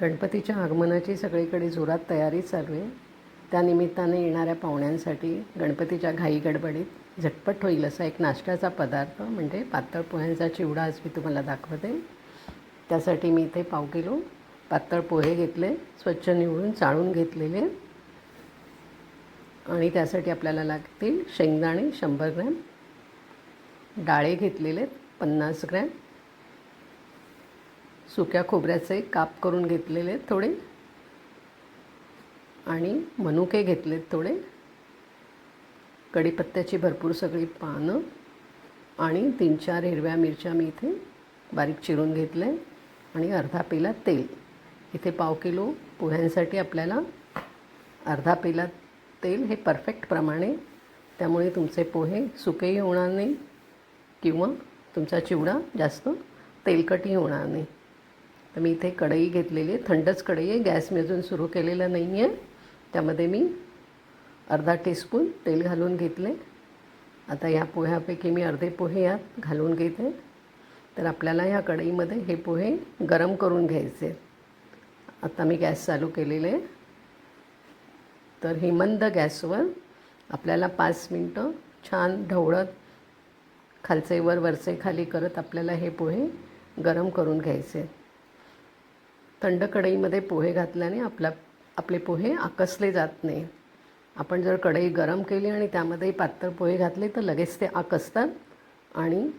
गणपतीच्या आगमनाची सगळीकडे जोरात तयारी चालू आहे. त्यानिमित्ताने येणाऱ्या पाहुण्यांसाठी गणपतीच्या घाई गडबडीत झटपट होईल असा एक नाश्त्याचा पदार्थ म्हणजे पातळ पोह्यांचा चिवडा आज मी तुम्हाला दाखवते. त्यासाठी मी इथे पाव किलो पातळ पोहे घेतले स्वच्छ निवडून चाळून घेतलेले. आणि त्यासाठी आपल्याला लागतील शेंगदाणे शंभर ग्रॅम डाळे घेतलेले पन्नास ग्रॅम सुक्या खोबऱ्याचे काप करून घेतलेले थोडे. आणि मनुके घेतलेत थोडे. कढीपत्त्याची भरपूर सगळी पानं. आणि तीन चार हिरव्या मिरच्या मी इथे बारीक चिरून घेतल्या आणि अर्धा पेला तेल. इथे पाव किलो पोह्यांसाठी आपल्याला अर्धा पेला तेल हे परफेक्ट प्रमाणे. त्यामुळे तुमचे पोहे सुकेही होणार नाही किंवा तुमचा चिवडा जास्त तेलकटही होणार नाही. तर मी इथे कढई घेतलेली आहे. थंडच कढई आहे. गॅस मी अजून सुरू केलेला नाही आहे त्यामध्ये मी अर्धा टीस्पून तेल घालून घेतले. आता या पोह्यापैकी मी अर्धे पोहे यात घालून घेते. तर आपल्याला ह्या कढईमध्ये हे पोहे गरम करून घ्यायचे आता मी गॅस चालू केलेले आहे. तर ही मंद गॅसवर आपल्याला पाच मिनटं छान ढवळत खालचे वर वरचे खाली करत आपल्याला हे पोहे गरम करून घ्यायचे थंड कढईमध्ये पोहे घातल्याने आपला आपले पोहे आकसले जात नाही. आपण जर कढई गरम केली आणि त्यामध्ये पातळ पोहे घातले तर लगेच ते आकसतात आणि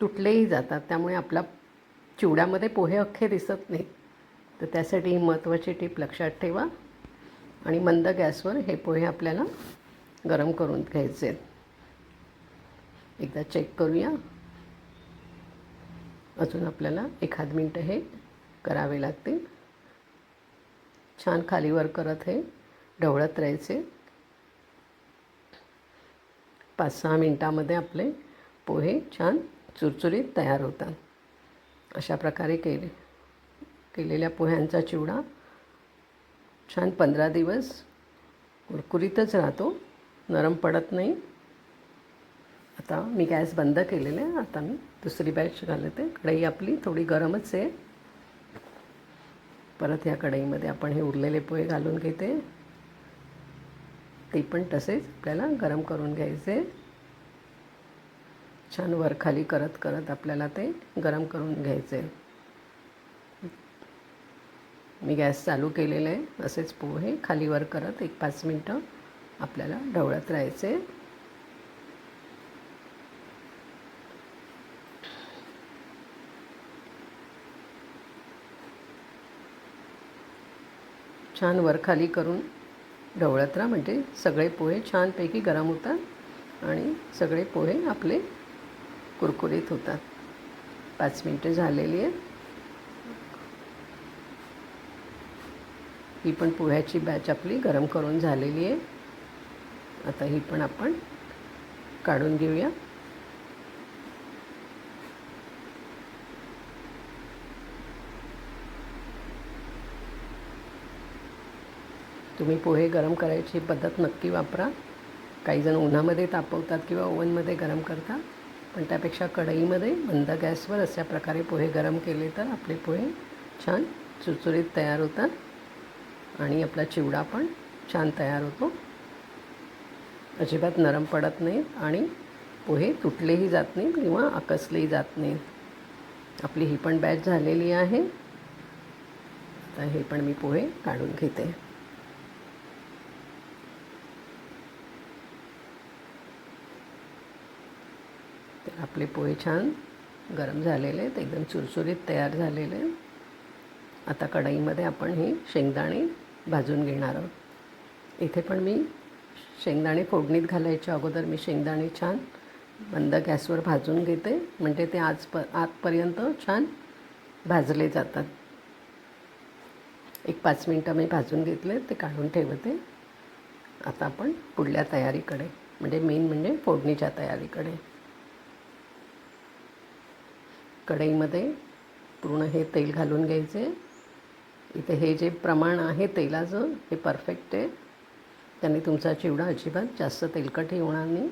तुटलेही जातात. त्यामुळे आपला चिवड्यामध्ये पोहे अख्खे दिसत नाहीत. तर त्यासाठी ही महत्त्वाची टीप लक्षात ठेवा. आणि मंद गॅसवर हे पोहे आपल्याला गरम करून घ्यायचे आहेत. एकदा चेक करूया. अजून आपल्याला एखाद मिनटं हे करावे लागतील. छान खालीवर करत हे ढवळत राहायचे. पाच सहा मिनटामध्ये आपले पोहे छान चुरचुरीत तयार होतात. अशा प्रकारे केले केलेल्या पोह्यांचा चिवडा छान पंधरा दिवस कुरकुरीतच राहतो. नरम पडत नाही. आता मी गॅस बंद केलेला आहे. आता मी दुसरी बॅच घालते. कढई आपली थोडी गरमच आहे. परत ह्या कढईमध्ये आपण हे उरलेले पोहे घालून घेते. ते पण तसेच आपल्याला गरम करून घ्यायचे. छान वरखाली करत करत आपल्याला ते गरम करून घ्यायचे. मी गॅस चालू केलेले आहे. असेच पोहे खालीवर करत एक पाच मिनटं आपल्याला ढवळत राहायचे. छान वरखाली करून ढवळत राहा. म्हणजे सगळे पोहे छानपैकी गरम होतात आणि सगळे पोहे आपले कुरकुरीत होतात. पाच मिनटं झालेली आहेत. ही पण पोह्याची बॅच आपली गरम करून झालेली आहे. आता ही पण आपण काढून घेऊया. तुम्ही पोहे गरम करायची पद्धत नक्की वापरा. काही जण उन्हामध्ये तापवतात किंवा ओव्हनमध्ये गरम करतात पण त्यापेक्षा कढईमध्ये मंद गॅसवर अशा प्रकारे पोहे गरम केले तर आपले पोहे छान चुरचुरीत तयार होतात आणि आपला चिवडा पण छान तयार होतो. अजिबात नरम पडत नाहीत आणि पोहे तुटलेही जात नाहीत किंवा आकसलेही जात नाहीत. आपली ही पण बॅच झालेली आहे. तर हे पण मी पोहे काढून घेते. आपले पोहे छान गरम झालेले आहेत एकदम चुरचुरीत तयार झालेले आता कढईमध्ये आपण हे शेंगदाणे भाजून घेणार आहोत. इथे पण मी शेंगदाणे फोडणीत घालायच्या अगोदर मी शेंगदाणे छान बंद गॅसवर भाजून घेते म्हणजे ते आज प आतपर्यंत छान भाजले जातात. एक पाच मिनटं मी भाजून घेतले ते काढून ठेवते. आता आपण पुढल्या तयारीकडे म्हणजे मेन म्हणजे फोडणीच्या तयारीकडे. कढईमध्ये पूर्ण हे तेल घालून घ्यायचे. इथे हे जे प्रमाण आहे तेलाचं हे परफेक्ट आहे. त्याने तुमचा चिवडा अजिबात जास्त तेलकटही होणार नाही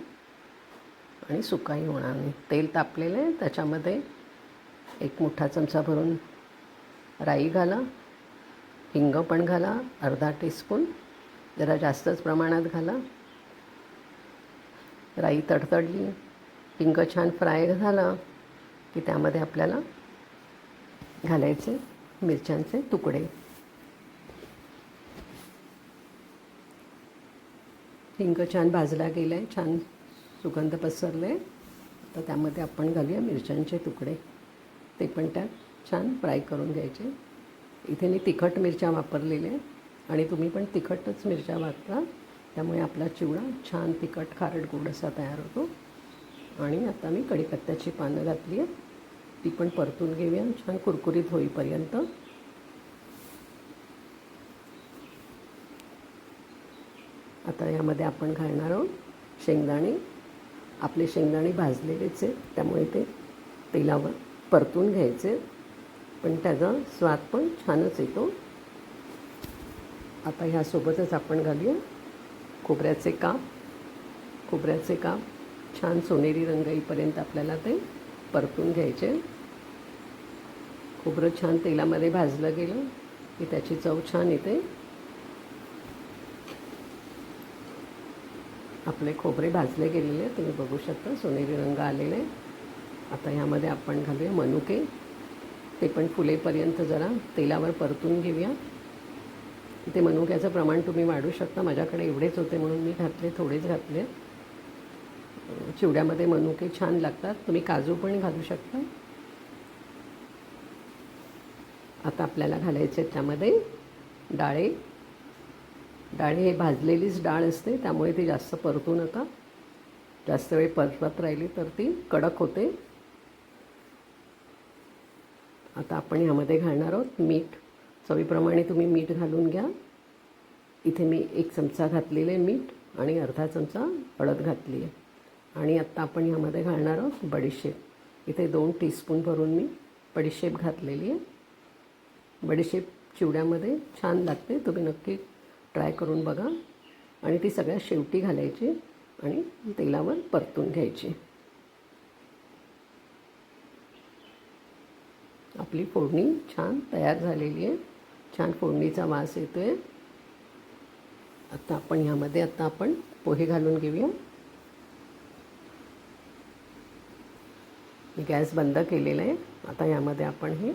आणि सुकाही होणार नाही. तेल तापलेलं आहे त्याच्यामध्ये एक मोठा चमचा भरून राई घाला हिंग पण घाला अर्धा टीस्पून जरा जास्तच प्रमाणात घाला. राई तडतडली हिंग छान फ्राय झाला. की त्यामध्ये आपल्याला घालायचे मिरच्यांचे तुकडे. हिंग छान भाजला गेला आहे छान सुगंध पसरले. आहे तर त्यामध्ये आपण घालूया मिरच्यांचे तुकडे. ते पण त्यात छान फ्राय करून घ्यायचे. इथे मी तिखट मिरच्या वापरलेल्या आणि तुम्ही पण तिखटच मिरच्या वापरा. त्यामुळे आपला चिवडा छान तिखट खारट गोड असा तयार होतो. आणि आता मी कढीपत्त्याची पानं घातली आहेत. ती पण परतून घेऊया. छान कुरकुरीत होईपर्यंत. आता यामध्ये आपण घालणार आहोत शेंगदाणे. आपले शेंगदाणे भाजलेलेच आहेत. त्यामुळे ते तेलावर परतून घ्यायचे पण त्याचा स्वाद पण छानच येतो. आता ह्यासोबतच आपण घालूया खोबऱ्याचे काप. खोबऱ्याचे काप. छान सोनेरी रंग येईपर्यंत आपल्याला ते परतून घ्यायचे. खोबरं छान तेलामध्ये भाजलं गेलं. की त्याची चव छान येते. आपले खोबरे भाजले गेलेले तुम्ही बघू शकता सोनेरी रंग आलेले आता ह्यामध्ये आपण घालूया मनुके. ते पण फुलेपर्यंत जरा तेलावर परतून घेऊया. ते मनुक्याचं प्रमाण तुम्ही वाढू शकता. माझ्याकडे एवढेच होते म्हणून मी घातले थोडेच घातले. चिवड्यामध्ये मनुके छान लागतात. तुम्ही काजू पण घालू शकता. आता आपल्याला घालायचे त्यामध्ये डाळे. डाळे हे भाजलेलीच डाळ असते त्यामुळे ती जास्त परतू नका. जास्त वेळ परतत राहिली तर ती कडक होते. आता आपण ह्यामध्ये घालणार आहोत मीठ. चवीप्रमाणे तुम्ही मीठ घालून घ्या. इथे मी एक चमचा घातलेले मीठ आणि अर्धा चमचा हळद घातली आहे. आणि आत्ता आपण यामध्ये घालणार आहोत बडीशेप. इथे दोन टीस्पून भरून मी बडीशेप घातलेली आहे. बडीशेप चिवड्यामध्ये छान लागते. तुम्ही नक्की ट्राय करून बघा. आणि ती सगळ्या शेवटी घालायची आणि तेलावर परतून घ्यायची. आपली फोडणी छान तयार झालेली आहे. छान फोडणीचा वास येतो आहे आता आपण ह्यामध्ये आत्ता आपण पोहे घालून घेऊया. मी गॅस बंद केलेला आहे. आता यामध्ये आपण हे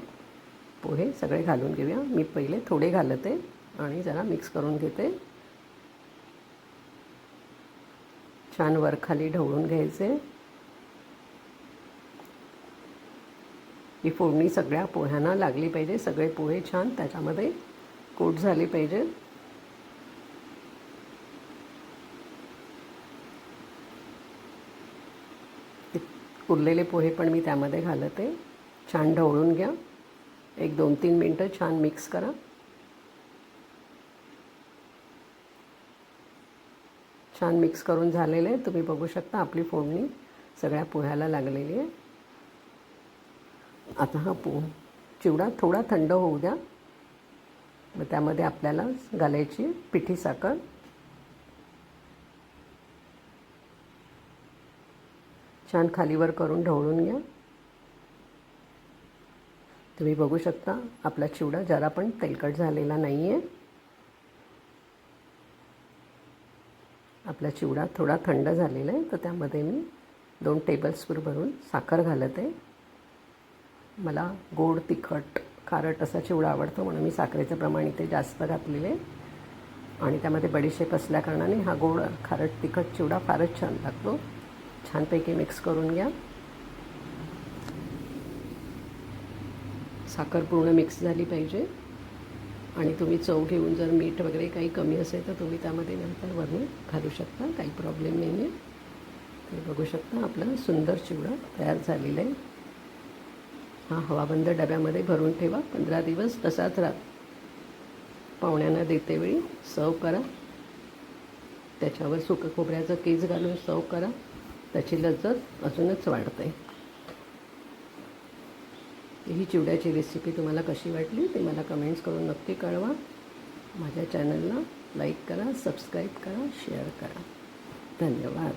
पोहे सगळे घालून घेऊया. मी पहिले थोडे घालते आणि जरा मिक्स करून घेते. छान वरखाली ढवळून घ्यायचे. ही फोडणी सगळ्या पोह्यांना लागली पाहिजे. सगळे पोहे छान त्याच्यामध्ये कोट झाले पाहिजे. उरलेले पोहे पण मी त्यामध्ये घालते. छान ढवळून घ्या. एक दोन तीन मिनटं छान मिक्स करा. छान मिक्स करून झालेले आहे तुम्ही बघू शकता आपली फोडणी सगळ्या पोह्याला लागलेली आहे. आता हा पो चिवडा थोडा थंड होऊ द्या. मग त्यामध्ये आपल्याला घालायची पिठी साखर. छान खालीवर करून ढवळून घ्या. तुम्ही बघू शकता आपला चिवडा जरा पण तेलकट झालेला नाही आहे आपला चिवडा थोडा थंड झालेला आहे तर त्यामध्ये मी दोन टेबलस्पून भरून साखर घालत. आहे मला गोड तिखट खारट असा चिवडा आवडतो म्हणून मी साखरेचं प्रमाण इथे जास्त घातलेले आणि त्यामध्ये बडीशेप असल्याकारणाने हा गोड खारट तिखट चिवडा फारच छान लागतो. छानपैकी मिक्स करून घ्या. साखर पूर्ण मिक्स झाली पाहिजे. आणि तुम्ही चव घेऊन जर मीठ वगैरे काही कमी असेल तर तुम्ही त्यामध्ये नंतर वरून घालू शकता. काही प्रॉब्लेम नाही आहे तुम्ही बघू शकता आपला सुंदर चिवडा तयार झालेला आहे. हा हवाबंद डब्यामध्ये भरून ठेवा. पंधरा दिवस तसाच राहा. पाहुण्यांना देते वेळी. सर्व करा. त्याच्यावर सुकं खोबऱ्याचं केस घालून सर्व करा. त्याची लज्जत अजूनच वाढते ही चिवड्याची रेसिपी तुम्हाला कशी वाटली ते मला कमेंट्स करून नक्की कळवा. माझ्या चॅनलला लाईक करा सबस्क्राईब करा शेअर करा. धन्यवाद.